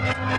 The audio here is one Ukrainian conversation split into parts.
Thank you.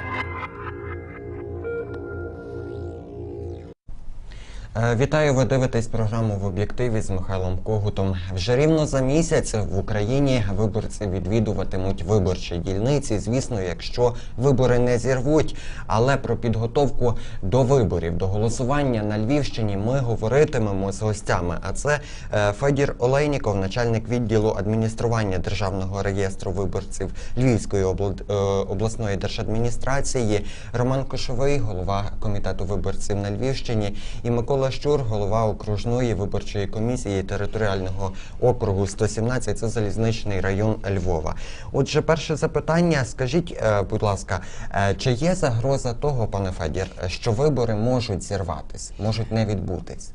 Вітаю, ви дивитесь програму в об'єктиві з Михайлом Когутом. Вже рівно за місяць в Україні виборці відвідуватимуть виборчі дільниці. Звісно, якщо вибори не зірвуть. Але про підготовку до виборів, до голосування на Львівщині ми говоритимемо з гостями. А це е, Федір Олейніков, начальник відділу адміністрування державного реєстру виборців Львівської е, обласної держадміністрації, Роман Кошовий, голова комітету виборців на Львівщині, і Микола Щур, голова окружної виборчої комісії територіального округу 117, це залізничний район Львова. Отже, перше запитання: скажіть, е, будь ласка, е, чи є загроза того, пане Федір, що вибори можуть зірватись, можуть не відбутись?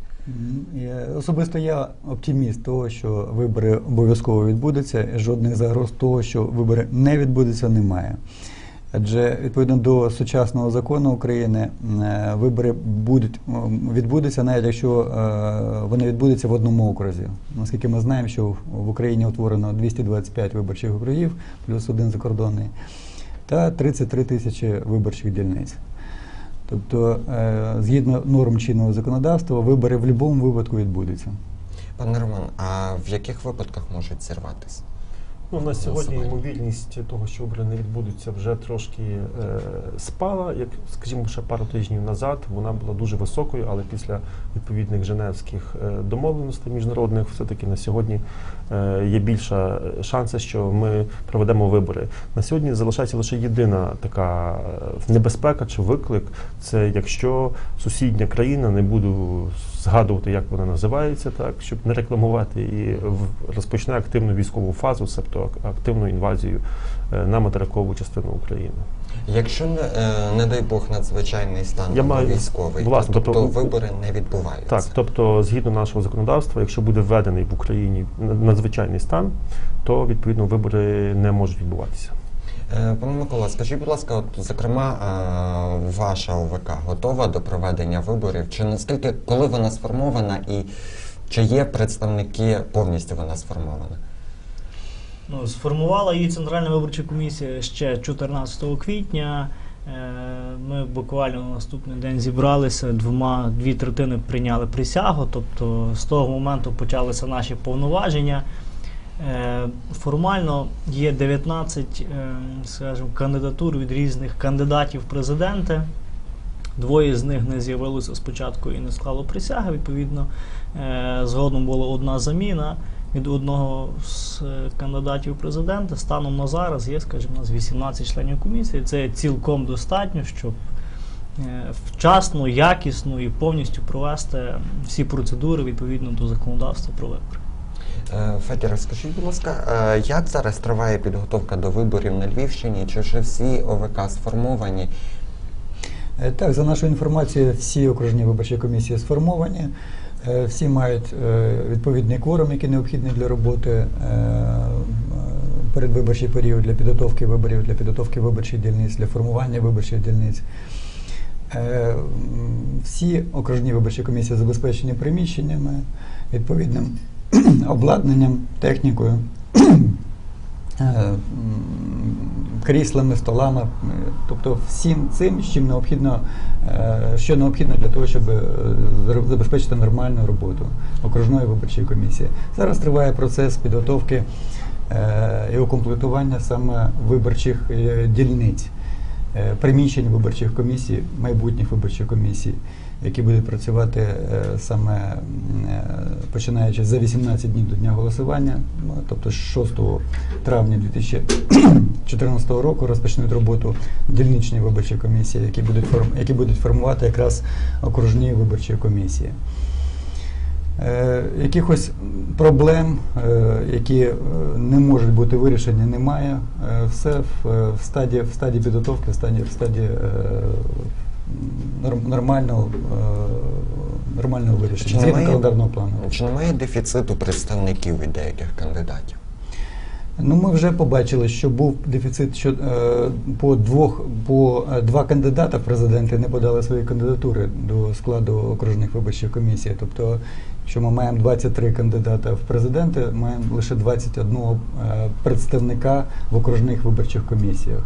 Особисто я оптиміст того, що вибори обов'язково відбудуться. Жодних загроз того, що вибори не відбудуться, немає. Адже відповідно до сучасного закону України е, вибори будуть відбудуться, навіть якщо е, вони відбудуться в одному окрузі. Наскільки ми знаємо, що в- Україні утворено 225 виборчих округів, плюс один закордонний, та 33 тисячі виборчих дільниць. Тобто, е, згідно норм чинного законодавства, вибори в будь-якому випадку відбудуться. Пане Роман, а в яких випадках можуть зірватись? Ну, на сьогодні Голосування. ймовірність того, що вибори не відбудуться, вже трошки е, спала. Як скажімо, ще пару тижнів назад вона була дуже високою, але після відповідних женевських е, домовленостей міжнародних, все-таки на сьогодні е, є більша шанси, що ми проведемо вибори. На сьогодні залишається лише єдина така е, небезпека чи виклик. Це якщо сусідня країна не буду згадувати, як вона називається, так щоб не рекламувати і в- розпочне активну військову фазу, ак- активну інвазію е, на материкову частину України. Якщо не, е, дай Бог надзвичайний стан Я маю- військовий, власне, то, тобто тобто вибори не відбуваються. Так, тобто, згідно нашого законодавства, якщо буде введений в Україні надзвичайний стан, то відповідно вибори не можуть відбуватися. Е, Пане Микола, скажіть, будь ласка, от зокрема, ваша ОВК готова до проведення виборів? Чи наскільки коли вона сформована і чи є представники повністю вона сформована? Ну, сформувала її Центральна виборча комісія ще 14 квітня. Е, Ми буквально на наступний день зібралися, двома дві третини прийняли присягу, тобто з того моменту почалися наші повноваження. Е, Формально є 19 е, скажімо, кандидатур від різних кандидатів в президенти. Двоє з них не з'явилося спочатку і не склало присяги. Відповідно, згодом була одна заміна від одного з е, кандидатів в президенти. Станом на зараз є, скажімо, у нас 18 членів комісії. Це цілком достатньо, щоб е, вчасно, якісно і повністю провести всі процедури відповідно до законодавства про вибори. Е, Федір, скажіть, будь ласка, як зараз триває підготовка до виборів на Львівщині? Чи вже всі ОВК сформовані? Так, за нашою інформацією, всі окружні виборчі комісії сформовані, всі мають е, відповідний кворум, який необхідний для роботи е, е, передвиборчий період для підготовки виборів, для підготовки виборчих дільниць, для формування виборчих дільниць. Е, Всі окружні виборчі комісії забезпечені приміщеннями, відповідним обладнанням, технікою. кріслами, столами, е, тобто всім цим, чим необхідно, е, що необхідно для того, щоб е, забезпечити нормальну роботу окружної виборчої комісії. Зараз триває процес підготовки і укомплектування саме виборчих дільниць, приміщень виборчих комісій, майбутніх виборчих комісій, які будуть працювати е, саме е, починаючи за 18 днів до дня голосування, ну, тобто 6 травня 2014 року розпочнуть роботу дільничні виборчі комісії, які будуть які будуть формувати якраз окружні виборчі комісії. Е, якихось проблем, які не можуть бути вирішені, немає. Все в, стадії в стадії підготовки, в стадії в стадії нормального, е, нормального вирішення згідно календарного плану. чи немає дефіциту представників від деяких кандидатів? Ну, ми вже побачили, що був дефіцит, що е, по двох по е, два кандидата в президенти не подали свої кандидатури до складу окружних виборчих комісій. Тобто, якщо ми маємо 23 кандидата в президенти, маємо лише 21 е, представника в окружних виборчих комісіях.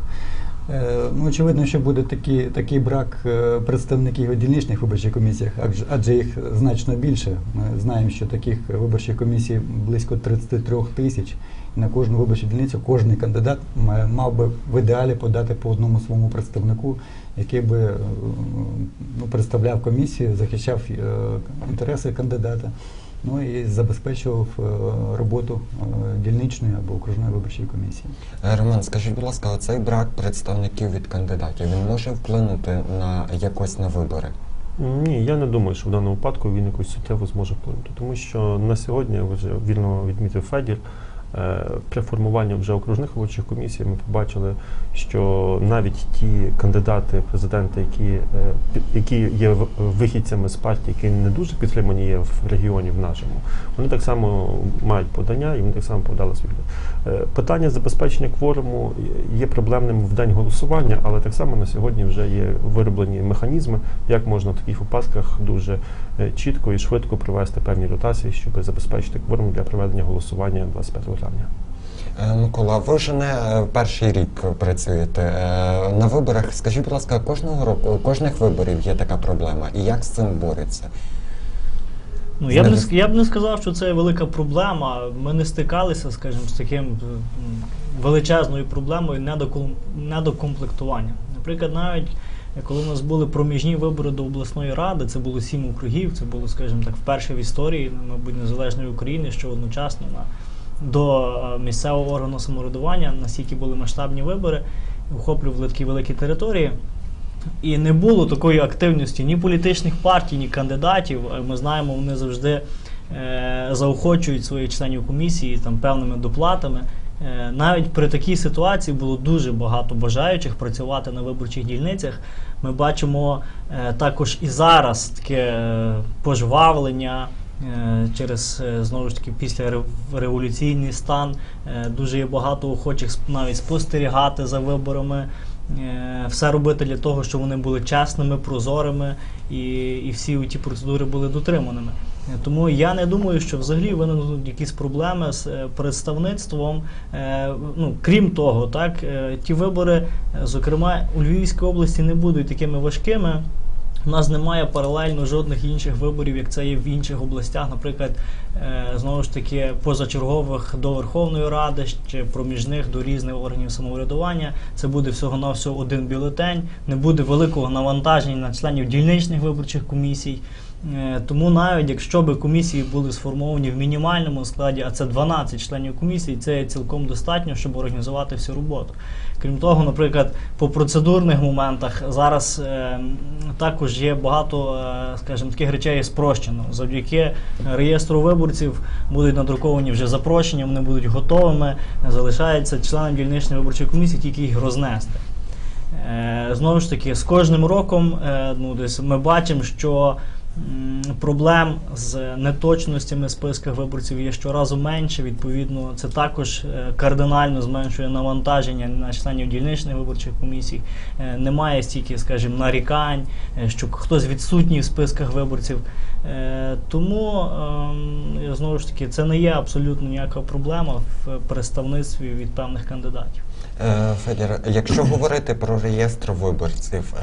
Е, Ну, очевидно, що буде такий, такий брак е, представників у дільничних виборчих комісіях, адже, їх значно більше. Ми знаємо, що таких виборчих комісій близько 33 тисяч. На кожну виборчу дільницю кожен кандидат мав би в ідеалі подати по одному своєму представнику, який би е, ну, представляв комісію, захищав інтереси кандидата. Ну і забезпечував е, роботу е, дільничної або окружної виборчої комісії. Е, Роман, скажіть, будь ласка, оцей брак представників від кандидатів він може вплинути на якось на вибори? Ні, я не думаю, що в даному випадку він якось суттєво зможе вплинути. Тому що на сьогодні, вже вільно відмітив Федір, при формуванні вже окружних виборчих комісій ми побачили, що навіть ті кандидати, президенти, які, е, які є вихідцями з партії, які не дуже підтримані є в регіоні в нашому, вони так само мають подання і вони так само подали свій. Е, Питання забезпечення кворуму є проблемним в день голосування, але так само на сьогодні вже є вироблені механізми, як можна в таких випадках дуже е, чітко і швидко провести певні ротації, щоб забезпечити кворум для проведення голосування 25 травня. Е, Микола, ви вже не е, перший рік працюєте е, на виборах. Скажіть, будь ласка, кожного року, кожних виборів є така проблема. І як з цим борються? Ну, я б, не, я б не сказав, що це велика проблема. Ми не стикалися, скажімо, з таким величезною проблемою недоком- недокомплектування. Наприклад, навіть коли у нас були проміжні вибори до обласної ради, це було сім округів, це було, скажімо так, вперше в історії, мабуть, незалежної України, що одночасно на, до е, місцевого органу самоврядування, настільки були масштабні вибори, охоплювали такі великі території. І не було такої активності ні політичних партій, ні кандидатів. Е, Ми знаємо, вони завжди е, заохочують своїх членів комісії там певними доплатами. Е, навіть при такій ситуації було дуже багато бажаючих працювати на виборчих дільницях. Ми бачимо е, також і зараз таке е, пожвавлення. Е, Через е, знову ж таки після рев- революційний стан е, дуже є багато охочих навіть спостерігати за виборами, все робити для того, щоб вони були чесними, прозорими і, і всі ті процедури були дотриманими. Тому я не думаю, що взагалі виникнуть якісь проблеми з представництвом. Ну, крім того, так, ті вибори, зокрема, у Львівській області не будуть такими важкими. У нас немає паралельно жодних інших виборів, як це є в інших областях, наприклад, е, знову ж таки, позачергових до Верховної Ради чи проміжних до різних органів самоврядування. Це буде всього-навсього один бюлетень, не буде великого навантаження на членів дільничних виборчих комісій. Е, Тому навіть якщо би комісії були сформовані в мінімальному складі, а це 12 членів комісії, це цілком достатньо, щоб організувати всю роботу. Крім того, наприклад, по процедурних моментах зараз е, також є багато, е, скажімо, таких речей спрощено. Завдяки реєстру виборців будуть надруковані вже запрошення, вони будуть готовими. Залишається членам дільничної виборчої комісії тільки їх рознести. Е, Знову ж таки, з кожним роком е, ну, десь ми бачимо, що проблем з неточностями списках виборців є щоразу менше. Відповідно, це також е, кардинально зменшує навантаження на членів дільничних виборчих комісій. Е, Немає стільки, скажімо, нарікань, е, що хтось відсутній в списках виборців. Тому ем, знову ж таки це не є абсолютно ніяка проблема в представництві від певних кандидатів. Федір, якщо говорити про реєстр виборців,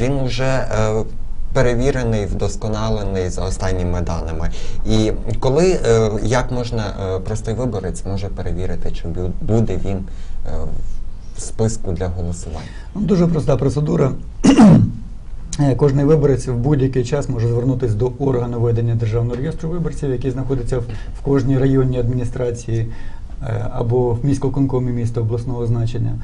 він уже е, перевірений, вдосконалений за останніми даними. І коли е, як можна е, простий виборець може перевірити, чи бу- буде він е, в списку для голосування? Ну, Дуже проста процедура. Кожний виборець в будь-який час може звернутися до органу ведення державного реєстру виборців, який знаходиться в, кожній районній адміністрації або в міськоконкомі міста обласного значення.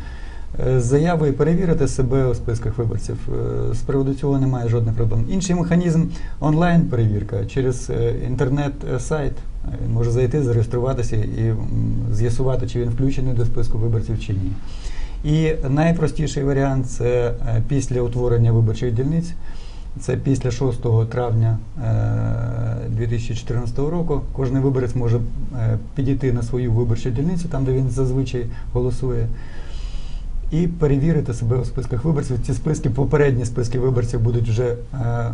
Е, З заявою перевірити себе у списках виборців. Е, З приводу цього немає жодних проблем. Інший механізм онлайн-перевірка через е, інтернет-сайт. Може зайти, зареєструватися і з'ясувати, чи він включений до списку виборців чи ні. І найпростіший варіант це після утворення виборчих дільниць. Це після 6 травня е, 2014 року. Кожен виборець може підійти на свою виборчу дільницю, там де він зазвичай голосує, і перевірити себе у списках виборців. Ці списки, попередні списки виборців будуть вже е,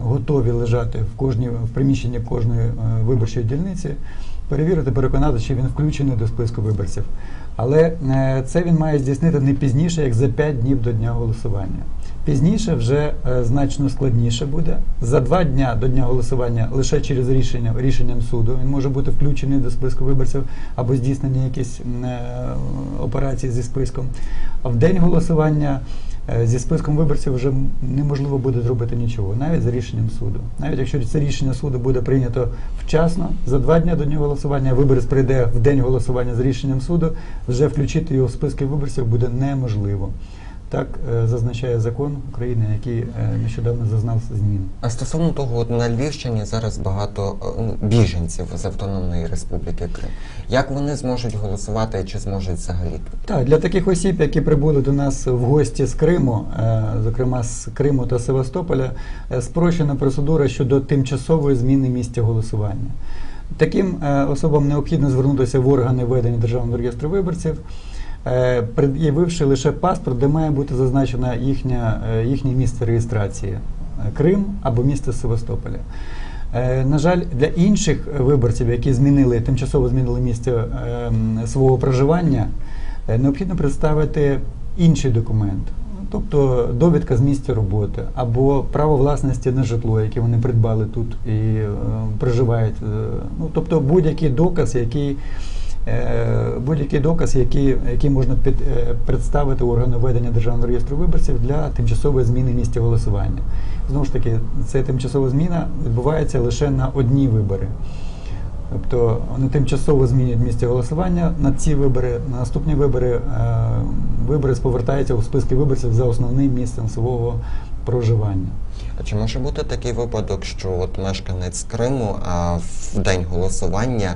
готові лежати в кожній в приміщенні кожної е, виборчої дільниці. Перевірити, переконати, чи він включений до списку виборців. Але е, це він має здійснити не пізніше, як за 5 днів до дня голосування. Пізніше вже е, значно складніше буде. За два дня до дня голосування лише через рішення рішенням суду він може бути включений до списку виборців або здійснені якісь е, операції зі списком. А в день голосування е, зі списком виборців вже неможливо буде зробити нічого, навіть за рішенням суду. Навіть якщо це рішення суду буде прийнято вчасно, за два дні до дня голосування, виборець прийде в день голосування за рішенням суду, вже включити його в списки виборців буде неможливо. Так е, зазначає закон України, який е, нещодавно зазнав змін. А стосовно того, от на Львівщині зараз багато е, ну, біженців з Автономної Республіки Крим. Як вони зможуть голосувати і чи зможуть взагалі? Так, для таких осіб, які прибули до нас в гості з Криму, зокрема з Криму та Севастополя, спрощена процедура щодо тимчасової зміни місця голосування. Таким особам необхідно звернутися в органи ведення Державного реєстру виборців, пред'явивши лише паспорт, де має бути зазначено їхня, е, їхнє місце реєстрації е, Крим або місто Севастополя. Е, На жаль, для інших виборців, які змінили тимчасово змінили місце свого проживання, е, необхідно представити інший документ, тобто довідка з місця роботи або право власності на житло, яке вони придбали тут і е, проживають. е, Ну, тобто будь-який доказ, який е, будь-який доказ, який, який можна під, е, представити органу ведення державного реєстру виборців для тимчасової зміни місця голосування. Знову ж таки, ця тимчасова зміна відбувається лише на одні вибори. Тобто вони тимчасово змінюють місце голосування на ці вибори, на наступні вибори е, виборець повертається у списки виборців за основним місцем свого проживання. А чи може бути такий випадок, що от мешканець Криму а, в день голосування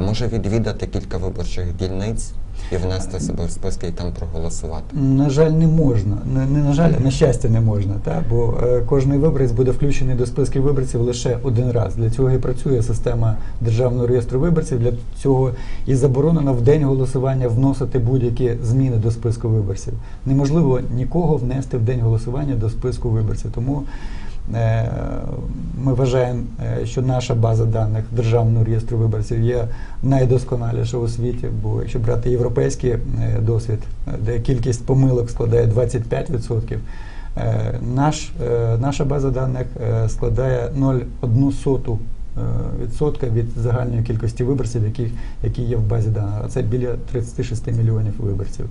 може відвідати кілька виборчих дільниць і внести себе в списки і там проголосувати? На жаль, не можна. Не, не на жаль, на щастя, не можна. Та? Бо е, кожний виборець буде включений до списків виборців лише один раз. Для цього і працює система державного реєстру виборців. Для цього і заборонено в день голосування вносити будь-які зміни до списку виборців. Неможливо нікого внести в день голосування до списку виборців. Тому ми вважаємо, е, що наша база даних державного реєстру виборців є найдосконаліша у світі. Бо якщо брати європейський е, досвід, е, де кількість помилок складає 25%, е, наш, е, наша база даних е, складає 0,1 соту е, відсотка від загальної кількості виборців, які, які є в базі даних. А це біля 36 мільйонів виборців.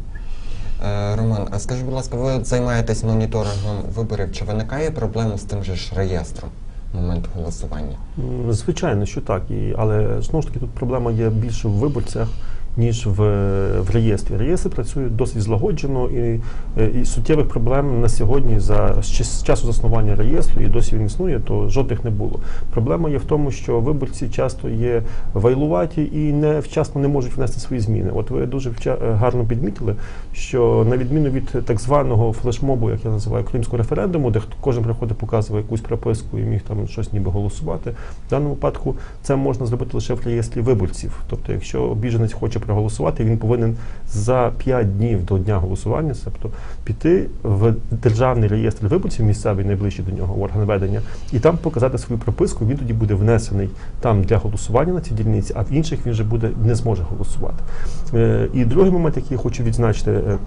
Е, Роман, а скажіть, будь ласка, ви займаєтесь моніторингом виборів? Чи виникає проблема з тим же ж реєстром в момент голосування? Звичайно, що так. І, але знову ж таки тут проблема є більше в виборцях, ніж в, в реєстрі. Реєстр працює досить злагоджено і, е, і суттєвих проблем на сьогодні за з часу заснування реєстру, і досі він існує, то жодних не було. Проблема є в тому, що виборці часто є вайлуваті і не вчасно не можуть внести свої зміни. От ви дуже вча- е, гарно підмітили, що на відміну від так званого флешмобу, як я називаю кримського референдуму, де кожен приходить, показує якусь прописку і міг там щось ніби голосувати. В даному випадку це можна зробити лише в реєстрі виборців. Тобто, якщо біженець хоче проголосувати, він повинен за 5 днів до дня голосування, тобто піти в державний реєстр виборців, місцевий найближчий до нього орган ведення, і там показати свою прописку. Він тоді буде внесений там для голосування на цій дільниці, а в інших він вже буде не зможе голосувати. Е, І другий момент, який я хочу відзначити. е,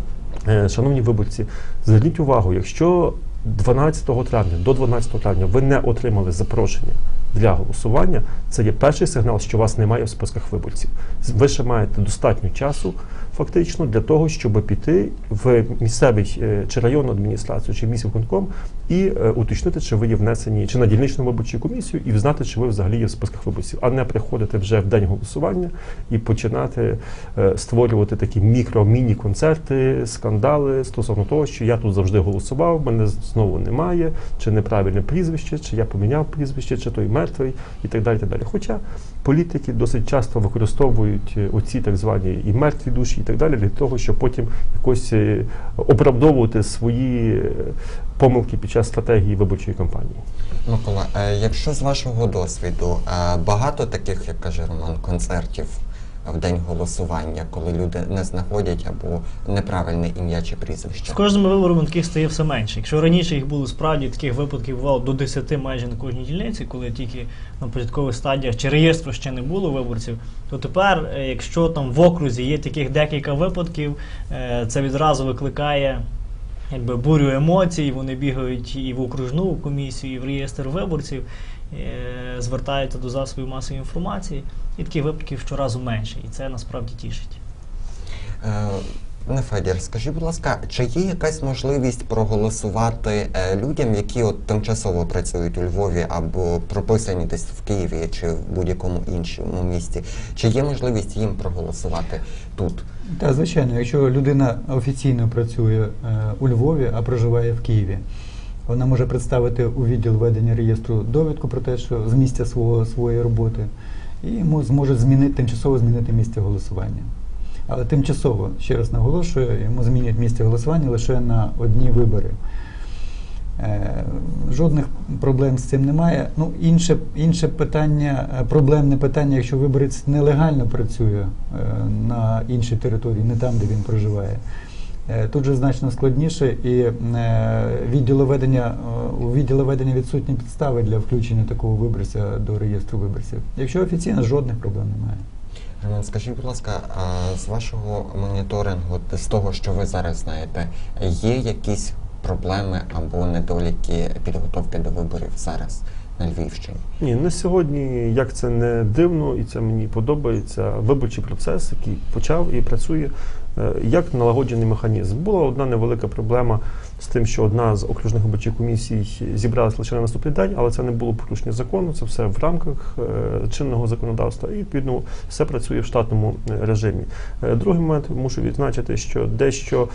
Е, Шановні виборці, зверніть увагу, якщо 12 травня до 12 травня ви не отримали запрошення для голосування, це є перший сигнал, що вас немає в списках виборців. Ви ще маєте достатньо часу фактично для того, щоб піти в місцевий е, чи районну адміністрацію, чи міськвиконком і е, уточнити, чи ви є внесені чи на дільничну виборчу комісію, і взнати, чи ви взагалі є в списках виборців, а не приходити вже в день голосування і починати е, створювати такі мікро-міні-концерти, скандали стосовно того, що я тут завжди голосував, мене знову немає, чи неправильне прізвище, чи я поміняв прізвище, чи той мертвий, і так далі. так далі. Хоча політики досить часто використовують оці так звані і мертві душі, і так далі, для того, щоб потім якось е, оправдовувати свої е, помилки під час стратегії виборчої кампанії. Микола, е, якщо з вашого досвіду багато таких, як каже Роман, концертів в день голосування, коли люди не знаходять або неправильне ім'я чи З прізвище? кожними виборами таких стає все менше. Якщо раніше їх було справді таких випадків бувало до 10 майже на кожній дільниці, коли тільки на початкових стадіях чи реєстру ще не було виборців, то тепер, е, якщо там в окрузі є таких декілька випадків, е, це відразу викликає. Якби бурю емоцій, вони бігають і в окружну комісію, і в реєстр виборців, звертаються до засобів масової інформації, і таких випадків щоразу менше, і це насправді тішить. Е, Не Федір, скажіть, будь ласка, чи є якась можливість проголосувати е, людям, які от тимчасово працюють у Львові або прописані десь в Києві чи в будь-якому іншому місті? Чи є можливість їм проголосувати тут? Так, звичайно, якщо людина офіційно працює е, у Львові, а проживає в Києві, вона може представити у відділ ведення реєстру довідку про те, що з місця свого, своєї роботи, і зможе змінити, тимчасово змінити місце голосування. Але тимчасово, ще раз наголошую, йому змінять місце голосування лише на одні вибори. Е, Жодних проблем з цим немає. Ну, інше, інше питання, е, проблемне питання, якщо виборець нелегально працює е, на іншій території, не там, де він проживає. Е, Тут же значно складніше, і е, відділу ведення, е, у відділу ведення відсутні підстави для включення такого виборця до реєстру виборців. Якщо офіційно, жодних проблем немає. Роман, скажіть, будь ласка, а з вашого моніторингу, з того, що ви зараз знаєте, є якісь проблеми або недоліки підготовки до виборів зараз на Львівщині? Ні, на сьогодні, як це не дивно, і це мені подобається, виборчий процес, який почав і працює як налагоджений механізм. Була одна невелика проблема з тим, що одна з окружних виборчих комісій зібралася лише на наступний день, але це не було порушення закону, це все в рамках е, чинного законодавства, і відповідно все працює в штатному е, режимі. Е, Другий момент мушу відзначити, що дещо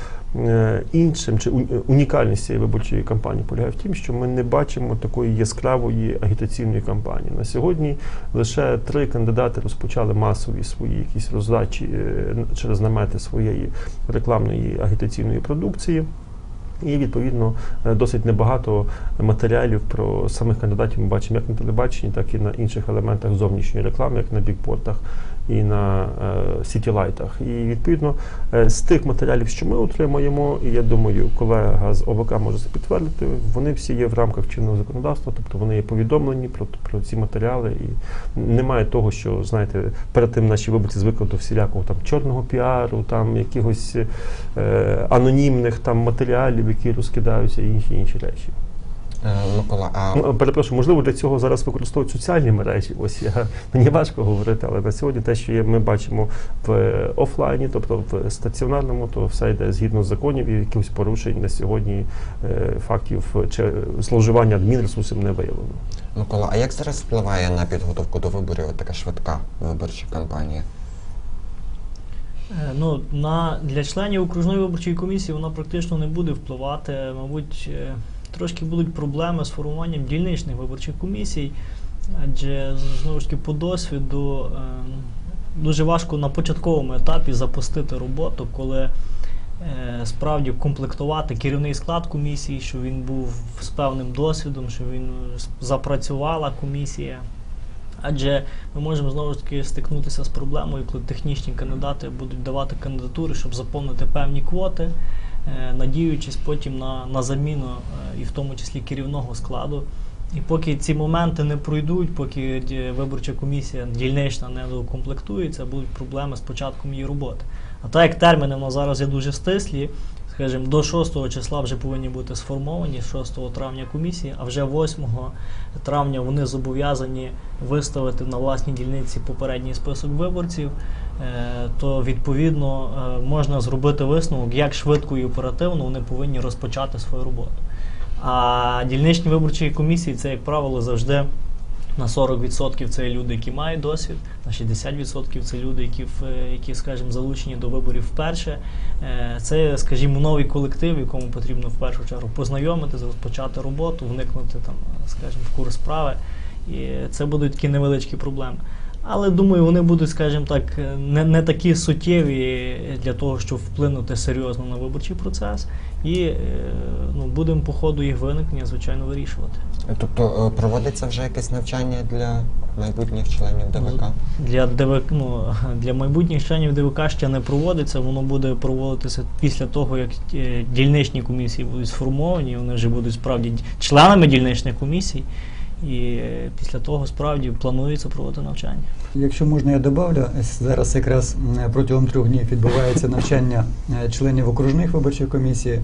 іншим чи унікальність цієї виборчої кампанії полягає в тім, що ми не бачимо такої яскравої агітаційної кампанії. На сьогодні лише три кандидати розпочали масові свої якісь роздачі через намети своєї рекламної агітаційної продукції. І відповідно е, досить небагато матеріалів про самих кандидатів ми бачимо як на телебаченні, так і на інших елементах зовнішньої реклами, як на бікбордах і на е, сітілайтах. І відповідно е, з тих матеріалів, що ми отримуємо, і я думаю, колега з ОВК може це підтвердити, вони всі є в рамках чинного законодавства, тобто вони є повідомлені про, про ці матеріали, і немає того, що знаєте, перед тим наші виборці звикли до всілякого там чорного піару, там якихось е, анонімних там матеріалів, які розкидаються, і інші інші речі. Е, Микола, а Ну, перепрошую, можливо, для цього зараз використовують соціальні мережі. Ось я мені важко говорити, але на сьогодні те, що ми бачимо в офлайні, тобто в стаціонарному, то все йде згідно з законів і якихось порушень на сьогодні е, фактів чи зловживання адмінресурсом не виявлено. Микола, а як зараз впливає на підготовку до виборів така швидка виборча кампанія? Е, Ну, на, для членів окружної виборчої комісії вона практично не буде впливати. Мабуть, трошки будуть проблеми з формуванням дільничних виборчих комісій, адже знову ж таки по досвіду е, дуже важко на початковому етапі запустити роботу, коли е, справді комплектувати керівний склад комісії, щоб він був з певним досвідом, щоб він е, запрацювала комісія. Адже ми можемо знову ж таки стикнутися з проблемою, коли технічні кандидати будуть давати кандидатури, щоб заповнити певні квоти, надіючись потім на, на заміну е, і в тому числі керівного складу. І поки ці моменти не пройдуть, поки виборча комісія дільнична не докомплектується, будуть проблеми з початком її роботи. А так як терміни в нас зараз є дуже стислі, скажімо, до 6 числа вже повинні бути сформовані, 6 травня комісії, а вже 8 травня вони зобов'язані виставити на власній дільниці попередній список виборців, е, то відповідно е, можна зробити висновок, як швидко і оперативно вони повинні розпочати свою роботу. А дільничні виборчі комісії це, як правило, завжди на 40% це люди, які мають досвід, на 60% це люди, які, е, які скажімо, залучені до виборів вперше. Е, Це, скажімо, новий колектив, якому потрібно в першу чергу познайомитися, розпочати роботу, вникнути там, скажімо, в курс справи. І це будуть такі невеличкі проблеми. Але думаю, вони будуть, скажімо так, не, не такі суттєві для того, щоб вплинути серйозно на виборчий процес. І е, ну, будемо по ходу їх виникнення, звичайно, вирішувати. Тобто е, проводиться вже якесь навчання для майбутніх членів ДВК? Для ДВК, ну, для майбутніх членів ДВК ще не проводиться, воно буде проводитися після того, як е, дільничні комісії будуть сформовані, вони вже будуть справді членами дільничних комісій. І після того справді планується проводити навчання. Якщо можна, я добавлю, зараз якраз протягом трьох днів відбувається навчання е, членів окружних виборчих комісій.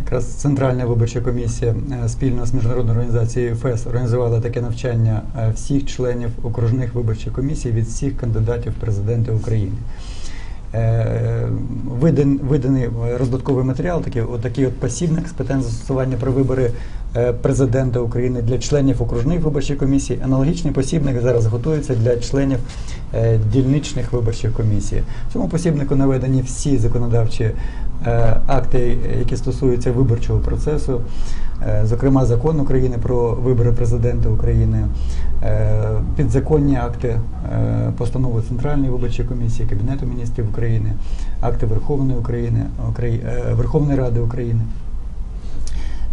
Якраз Центральна виборча комісія е, спільно з міжнародною організацією ФЕС організувала таке навчання е, всіх членів окружних виборчих комісій від всіх кандидатів в президенти України. Виданий роздатковий матеріал, такий, отакий от посібник з питань застосування про вибори президента України для членів окружних виборчих комісій. Аналогічний посібник зараз готується для членів е, дільничних виборчих комісій. Цьому посібнику наведені всі законодавчі е, акти, які стосуються виборчого процесу, е, зокрема закон України про вибори президента України, е, підзаконні акти, е, постанови Центральної виборчої комісії, Кабінету міністрів України, акти Верховної України, Украї- е, Верховної Ради України.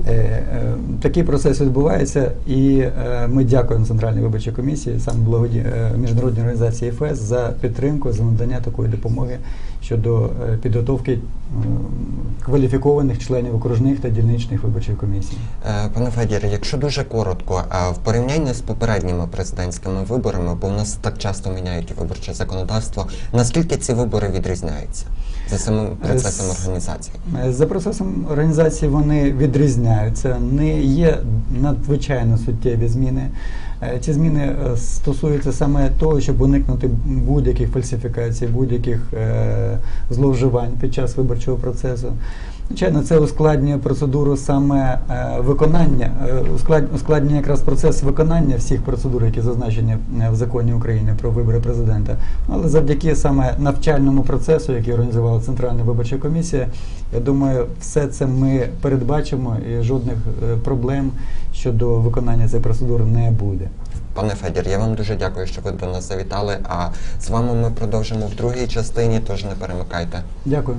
Е, е, Такий процес відбувається, і е, ми дякуємо Центральній виборчій комісії, саме благоді... міжнародній організації ФС за підтримку, за надання такої допомоги щодо підготовки кваліфікованих членів окружних та дільничних виборчих комісій. Е, Пане Федір, якщо дуже коротко, а в порівнянні з попередніми президентськими виборами, бо в нас так часто міняють виборче законодавство, наскільки ці вибори відрізняються за самим процесом Е, організації? Е, За процесом організації вони відрізняються, не є надзвичайно суттєві зміни. Е, Ці зміни е, стосуються саме того, щоб уникнути будь-яких фальсифікацій, будь-яких е, зловживань під час виборчого процесу. Звичайно, це ускладнює процедуру саме е, виконання, е, ускладнює якраз процес виконання всіх процедур, які зазначені е, в законі України про вибори президента. Але завдяки саме навчальному процесу, який організувала Центральна виборча комісія, я думаю, все це ми передбачимо і жодних проблем щодо виконання цієї процедури не буде. Пане Федір, я вам дуже дякую, що ви до нас завітали. А з вами ми продовжимо в другій частині, тож не перемикайте. Дякую.